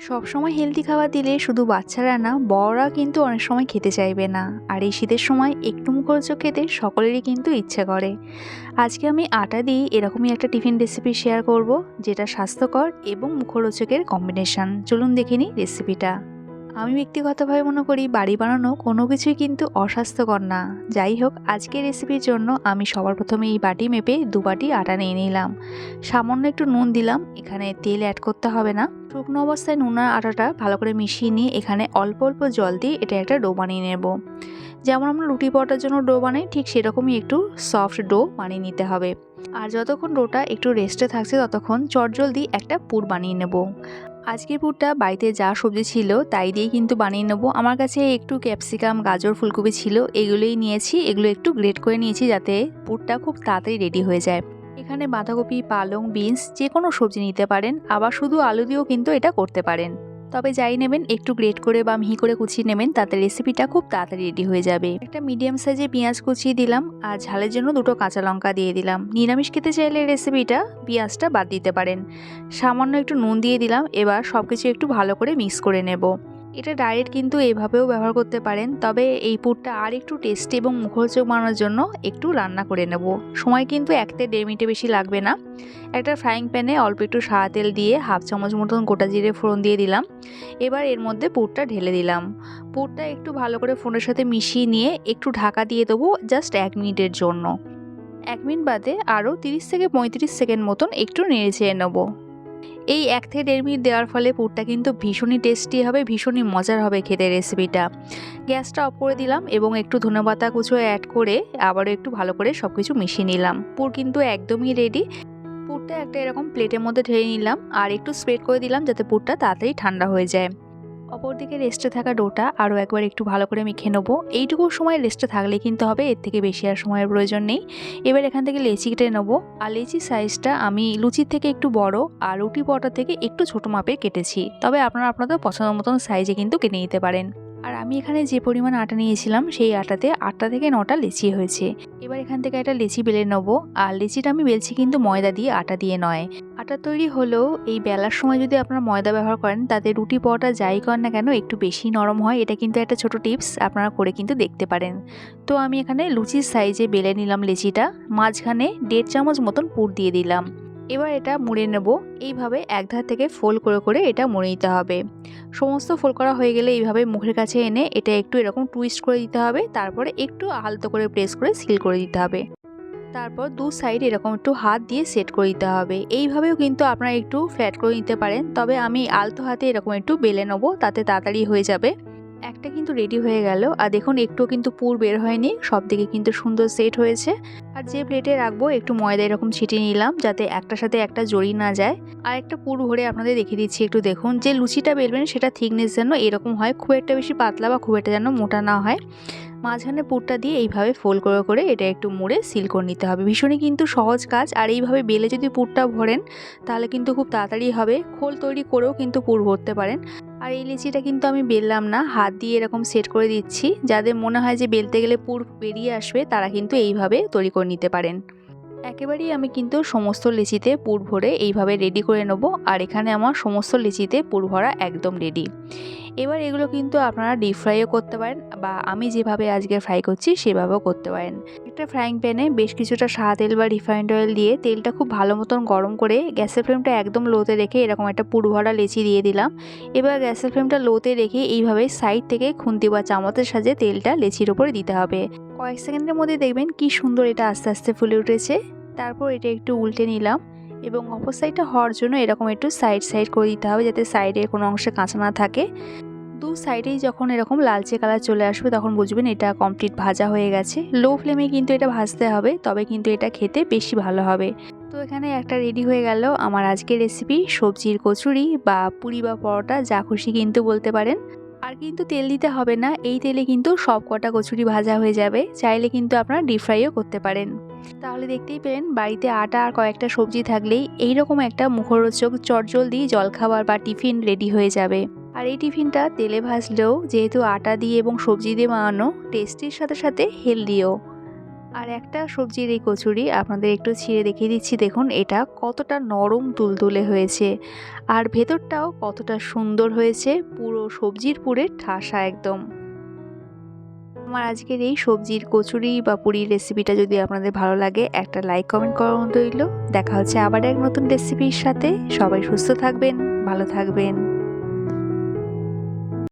সবসময় হেলদি খাবার দিলে শুধু বাচ্চারা না, বড়রা কিন্তু অনেক সময় খেতে চাইবে না। আর এই শীতের সময় একটু মুখরোচক খেতে সকলেরই কিন্তু ইচ্ছে করে। আজকে আমি আটা দিয়ে এরকমই একটা টিফিন রেসিপি শেয়ার করব, যেটা স্বাস্থ্যকর এবং মুখরোচকের কম্বিনেশান চলুন দেখিনি রেসিপিটা আমি ব্যক্তিগতভাবে মনে করি বাড়ি বানানো কোনো কিছুই কিন্তু অস্বাস্থ্যকর না। যাই হোক, আজকের রেসিপির জন্য আমি সবার প্রথমে এই বাটি মেপে দু বাটি আটা নিয়ে নিলাম। সামান্য একটু নুন দিলাম, এখানে তেল অ্যাড করতে হবে না। শুকনো অবস্থায় নুন আর আটাটা ভালো করে মিশিয়ে নিয়ে এখানে অল্প অল্প জল দিয়ে এটা একটা ডো বানিয়ে নেব। যেমন আমরা রুটি পরোটার জন্য ডো বানাই, ঠিক সেরকমই একটু সফট ডো বানিয়ে নিতে হবে। আর যতক্ষণ ডোটা একটু রেস্টে থাকছে, ততক্ষণ চটজলদি একটা পুর বানিয়ে নেব। আজকের পুরটা বাড়িতে যা সবজি ছিল তাই দিয়ে কিন্তু বানিয়ে নেব। আমার কাছে একটু ক্যাপসিকাম, গাজর, ফুলকপি ছিল, এগুলোই নিয়েছি। এগুলো একটু গ্রেট করে নিয়েছি যাতে পুরটা খুব তাড়াতাড়ি রেডি হয়ে যায়। এখানে বাঁধাকপি, পালং, বিনস যে কোনো সবজি নিতে পারেন, আবার শুধু আলু দিয়েও কিন্তু এটা করতে পারেন। তবে যাই নেবেন, একটু গ্রেট করে বা মিহি করে কুচিয়ে নেবেন, তাতে রেসিপিটা খুব তাড়াতাড়ি রেডি হয়ে যাবে। একটা মিডিয়াম সাইজে পেঁয়াজ কুচিয়ে দিলাম আর ঝালের জন্য দুটো কাঁচা লঙ্কা দিয়ে দিলাম। নিরামিষ খেতে চাইলে রেসিপিটা পেঁয়াজটা বাদ দিতে পারেন। সামান্য একটু নুন দিয়ে দিলাম, এবার সব কিছু একটু ভালো করে মিক্স করে নেব। এটা ডাইরেক্ট কিন্তু এভাবেও ব্যবহার করতে পারেন, তবে এই পুরটা আর একটু টেস্টি এবং মুখরোচক বানানোর জন্য একটু রান্না করে নেব। সময় কিন্তু একতে দেড় মিনিটে বেশি লাগবে না। একটা ফ্রাইং প্যানে অল্প একটু সাদা তেল দিয়ে হাফ চামচ মতন গোটা জিরে ফোড়ন দিয়ে দিলাম। এবার এর মধ্যে পুরটা ঢেলে দিলাম। পুরটা একটু ভালো করে ফোনের সাথে মিশিয়ে নিয়ে একটু ঢাকা দিয়ে দেবো জাস্ট এক মিনিটের জন্য। এক মিনিট বাদে আরও তিরিশ থেকে পঁয়ত্রিশ সেকেন্ড মতন একটু নেড়ে চেয়ে নেব। এই এক থেকে দেড় মিনিট দেওয়ার ফলে পুরটা কিন্তু ভীষণই টেস্টি হবে, ভীষণই মজার হবে খেতে রেসিপিটা গ্যাসটা অফ করে দিলাম এবং একটু ধনেপাতা কুচো অ্যাড করে আবারও একটু ভালো করে সব কিছু মিশিয়ে নিলাম। পুর কিন্তু একদমই রেডি পুরটা একটা এরকম প্লেটের মধ্যে ঢেলে নিলাম আর একটু স্প্রেড করে দিলাম যাতে পুরটা তাড়াতাড়ি ঠান্ডা হয়ে যায়। অপরদিকে রেস্টে থাকা ডোটা আরও একবার একটু ভালো করে মেখে নেব। এইটুকু সময় রেস্টে থাকলে কিন্তু হবে, এর থেকে বেশি আর সময়ের প্রয়োজন নেই। এবার এখান থেকে লেচি কেটে নেব। আর লেচি সাইজটা আমি লুচির থেকে একটু বড় আর রুটি পরোটা থেকে একটু ছোট মাপে কেটেছি। তবে আপনারা আপনাদের পছন্দ মতন সাইজে কিন্তু কেটে নিতে পারেন। আর আমি এখানে যে পরিমাণ আটা নিয়েছিলাম, সেই আটাতে আটটা থেকে নটা লেচি হয়েছে। এবার এখান থেকে একটা লেচি বেলে নেব। আর লেচিটা আমি বেলছি কিন্তু ময়দা দিয়ে, আটা দিয়ে নয়। আটা তৈরি হলেও এই বেলার সময় যদি আপনারা ময়দা ব্যবহার করেন, তাতে রুটি পরোটা যাই করেন না কেন, একটু বেশি নরম হয়। এটা কিন্তু একটা ছোট টিপস, আপনারা করে কিন্তু দেখতে পারেন। তো আমি এখানে লুচির সাইজে বেলে নিলাম লেচিটা। মাঝখানে দেড় চামচ মতন পুর দিয়ে দিলাম। এবার এটা মুড়ে নেব। এইভাবে এক ধার থেকে ফোল করে করে এটা মুড়ে নিতে হবে। সমস্ত ফোল করা হয়ে গেলে এইভাবে মুখের কাছে এনে এটা একটু এরকম টুইস্ট করে দিতে হবে। তারপরে একটু আলতো করে প্রেস করে সিল করে দিতে হবে। তারপর দু সাইড এরকম একটু হাত দিয়ে সেট করে দিতে হবে। এইভাবেও কিন্তু আপনারা একটু ফ্ল্যাট করে নিতে পারেন। তবে আমি আলতো হাতে এরকম একটু বেলে নেব। তাতে তাড়াতাড়ি হয়ে যাবে। একটা কিন্তু রেডি হয়ে গেল। আর দেখুন একটুও কিন্তু পুর বের হয়নি। সব দিকে কিন্তু সুন্দর সেট হয়েছে। আর যে প্লেটে রাখব, একটু ময়দা এরকম ছিটিয়ে নিলাম, যাতে একটার সাথে একটা জড়ি না যায়। আর একটা পুর ভরে আপনাদের দেখিয়ে দিচ্ছি একটু দেখুন। যে লুচিটা বেলবেন, সেটা থিকনেস যেন এরকম হয়, খুব একটা বেশি পাতলা বা খুব একটা যেন মোটা না হয়। মাঝখানে পুরটা দিয়ে এইভাবে ফোল্ড করে করে এটা একটু মুড়ে সিল করে নিতে হবে। ভীষণই কিন্তু সহজ কাজ, আর এইভাবে বেলে যদি পুরটা ভরেন, তাহলে কিন্তু খুব তাড়াতাড়ি হবে। খোল তৈরি করেও কিন্তু পুর ভরতে পারেন। আর এই লিচিটা কিন্তু আমি বেললাম না, হাত দিয়ে এরকম সেট করে দিচ্ছি। যাদের মনে হয় যে বেলতে গেলে পুর বেরিয়ে আসবে, তারা কিন্তু এইভাবে তৈরি করে নিতে পারেন। একেবারেই আমি কিন্তু সমস্ত লিচিতে পুর ভরে এইভাবে রেডি করে নেব। আর এখানে আমার সমস্ত লিচিতে পুর ভরা একদম রেডি এবার এগুলো কিন্তু আপনারা ডিপ ফ্রাইও করতে পারেন বা আমি যেভাবে আজকে ফ্রাই করছি সেভাবেও করতে পারেন। একটা ফ্রাইং প্যানে বেশ কিছুটা সাদা তেল বা রিফাইন্ড অয়েল দিয়ে তেলটা খুব ভালো মতন গরম করে গ্যাসের ফ্লেমটা একদম লোতে রেখে এরকম একটা পুর ভরা লেচি দিয়ে দিলাম। এবার গ্যাসের ফ্লেমটা লোতে রেখে এইভাবে সাইড থেকে খুন্তি বা চামচের সাজে তেলটা লেচির ওপরে দিতে হবে। কয়েক সেকেন্ডের মধ্যে দেখবেন কি সুন্দর এটা আস্তে আস্তে ফুলে উঠেছে। তারপর এটা একটু উল্টে নিলাম। এবং অপর সাইডটা হওয়ার জন্য এরকম একটু সাইড সাইড করে দিতে হবে যাতে সাইডের কোনো অংশে কাঁচা না থাকে। দু সাইডেই যখন এরকম লালচে কালার চলে আসবে তখন বুঝবেন এটা কমপ্লিট ভাজা হয়ে গেছে। লো ফ্লেমে কিন্তু এটা ভাজতে হবে, তবে কিন্তু এটা খেতে বেশি ভালো হবে। তো এখানে একটা রেডি হয়ে গেল আমার আজকের রেসিপি সবজির কচুরি বা পুরি বা পরোটা, যা খুশি কিন্তু বলতে পারেন। আর কিন্তু তেল দিতে হবে না, এই তেলে কিন্তু সব কটা কচুরি ভাজা হয়ে যাবে, চাইলে কিন্তু আপনারা ডিপ ফ্রাইও করতে পারেন। তাহলে দেখতেই পেলেন বাড়িতে আটা আর কয়েকটা সবজি থাকলেই এইরকম একটা মুখরোচক চটজলদি জলখাবার বা টিফিন রেডি হয়ে যাবে। আর এই টিফিনটা তেলে ভাজলেও যেহেতু আটা দিয়ে এবং সবজি দিয়ে বানানো টেস্টির সাথে সাথে হেলদিও আর একটা সবজির এই কচুরি আপনাদের একটু ছিঁড়ে দেখিয়ে দিচ্ছি। দেখুন, এটা কতটা নরম তুলতুলে হয়েছে আর ভেতরটাও কতটা সুন্দর হয়েছে। পুরো সবজির পুরে ঠাসা একদম। আমার আজকের এই সবজির কচুরি বা পুরির রেসিপিটা যদি আপনাদের ভালো লাগে, একটা লাইক কমেন্ট করার রইল। দেখা হচ্ছে আবার এক নতুন রেসিপির সাথে। সবাই সুস্থ থাকবেন, ভালো থাকবেন।